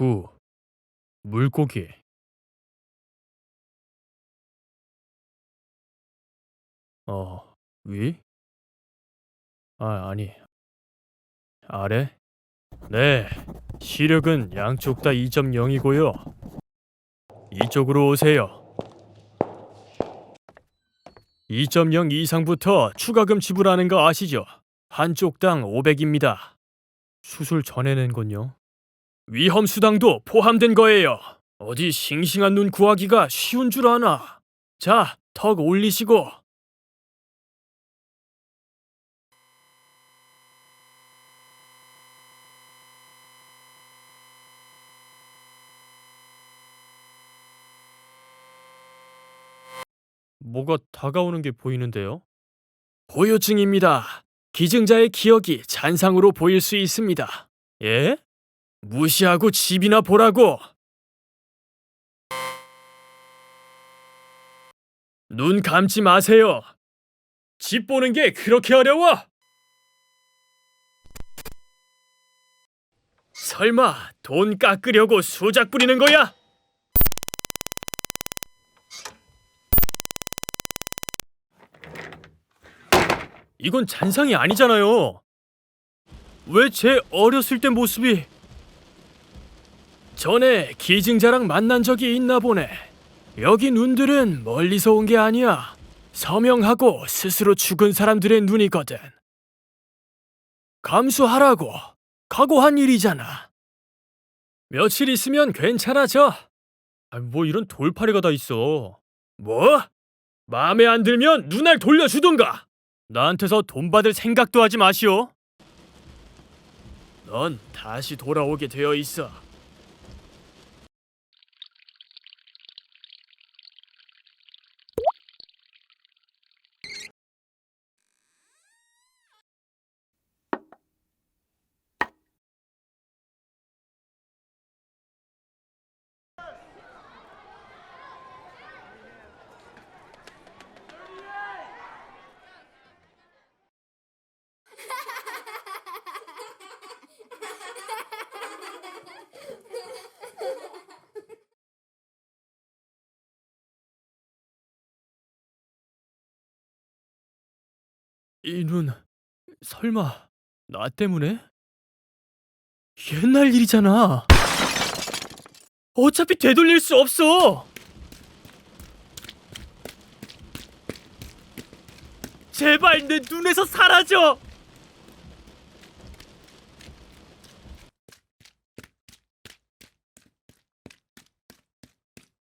구. 물고기. 어, 위? 아, 아니. 아래? 네. 시력은 양쪽 다 2.0이고요. 이쪽으로 오세요. 2.0 이상부터 추가금 지불하는 거 아시죠? 한쪽 당 500입니다. 수술 전에 낸 건요? 위험 수당도 포함된 거예요. 어디 싱싱한 눈 구하기가 쉬운 줄 아나? 자, 턱 올리시고. 뭐가 다가오는 게 보이는데요? 보유증입니다. 기증자의 기억이 잔상으로 보일 수 있습니다. 예? 무시하고 집이나 보라고. 눈 감지 마세요. 집 보는 게 그렇게 어려워? 설마 돈 깎으려고 수작 부리는 거야? 이건 잔상이 아니잖아요. 왜 제 어렸을 때 모습이 전에 기증자랑 만난 적이 있나 보네. 여기 눈들은 멀리서 온 게 아니야. 서명하고 스스로 죽은 사람들의 눈이거든. 감수하라고 각오한 일이잖아. 며칠 있으면 괜찮아져. 아, 뭐 이런 돌팔이가 다 있어. 뭐? 마음에 안 들면 눈알 돌려주던가. 나한테서 돈 받을 생각도 하지 마시오. 넌 다시 돌아오게 되어 있어. 이눈 설마 나 때문에? 옛날 일이잖아. 어차피 되돌릴 수 없어. 제발 내 눈에서 사라져.